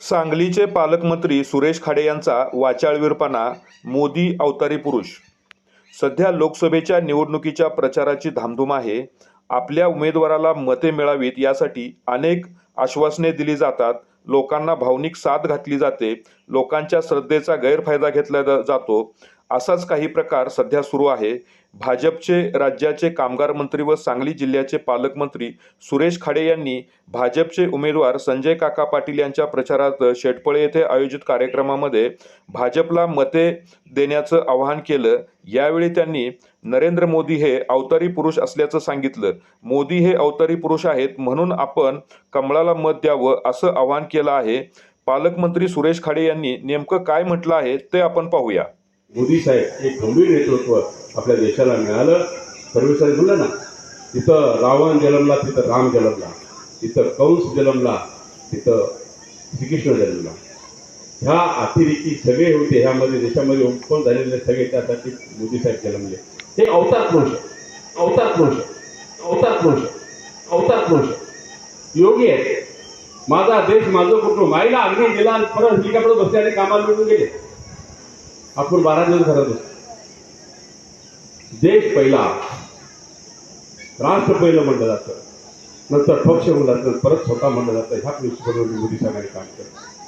सांगलीचे पालकमंत्री सुरेश खाडे यांचा वाचाळवीरपणा मोदी अवतारी पुरुष. सध्या लोकसभेच्या निवडणुकीच्या प्रचाराची धामधूम आहे. आपल्या उमेदवाराला मते मिळावीत यासाठी अनेक आश्वासने दिली जातात. लोकांना भावनिक साथ घातली जाते. लोकांच्या श्रद्धेचा गैरफायदा घेतला जातो. असाच काही प्रकार सध्या सुरू आहे. भाजपचे राज्याचे कामगार मंत्री व सांगली जिल्ह्याचे पालकमंत्री सुरेश खाडे यांनी भाजपचे उमेदवार संजय काका पाटील यांच्या प्रचारार्थ शेटपळे येथे आयोजित कार्यक्रमामध्ये भाजपला मते देण्याचं आवाहन केलं. यावेळी त्यांनी नरेंद्र मोदी हे अवतारी पुरुष असल्याचं सांगितलं. मोदी हे अवतारी पुरुष आहेत म्हणून आपण कमळाला मत द्यावं असं आवाहन केलं आहे. पालकमंत्री सुरेश खाडे यांनी नेमकं काय म्हटलं आहे ते आपण पाहूया. मोदी साहेब एक गंभीर नेतृत्व आपल्या देशाला मिळालं. सर्वेसर बोललं ना तिथं रावण जन्मला तिथं राम जन्मला तिथं कंस जन्मला तिथं श्रीकृष्ण जन्मला. ह्या अतिरेकी सगळे होते ह्यामध्ये देशामध्ये उत्पन्न झालेले सगळे त्यासाठी मोदी साहेब जन्मले. हे अवतार पुरुष अवतार पुरुष अवतार पुरुष अवतार पुरुष योगी आहे माझा देश माझं कुटुंब. माईला अग्नी दिला आणि परत हेलिकॉप्टर बसल्याने कामाला मिळून गेले. आपण बारा दिवस घरात बसतो देश पहिला राष्ट्र पहिलं म्हणलं जातं. नंतर पक्ष म्हणलं जातं परत स्वतः म्हणलं जातं. ह्या प्रिन्सिपलवर मोदी साहेबांनी काम केलं.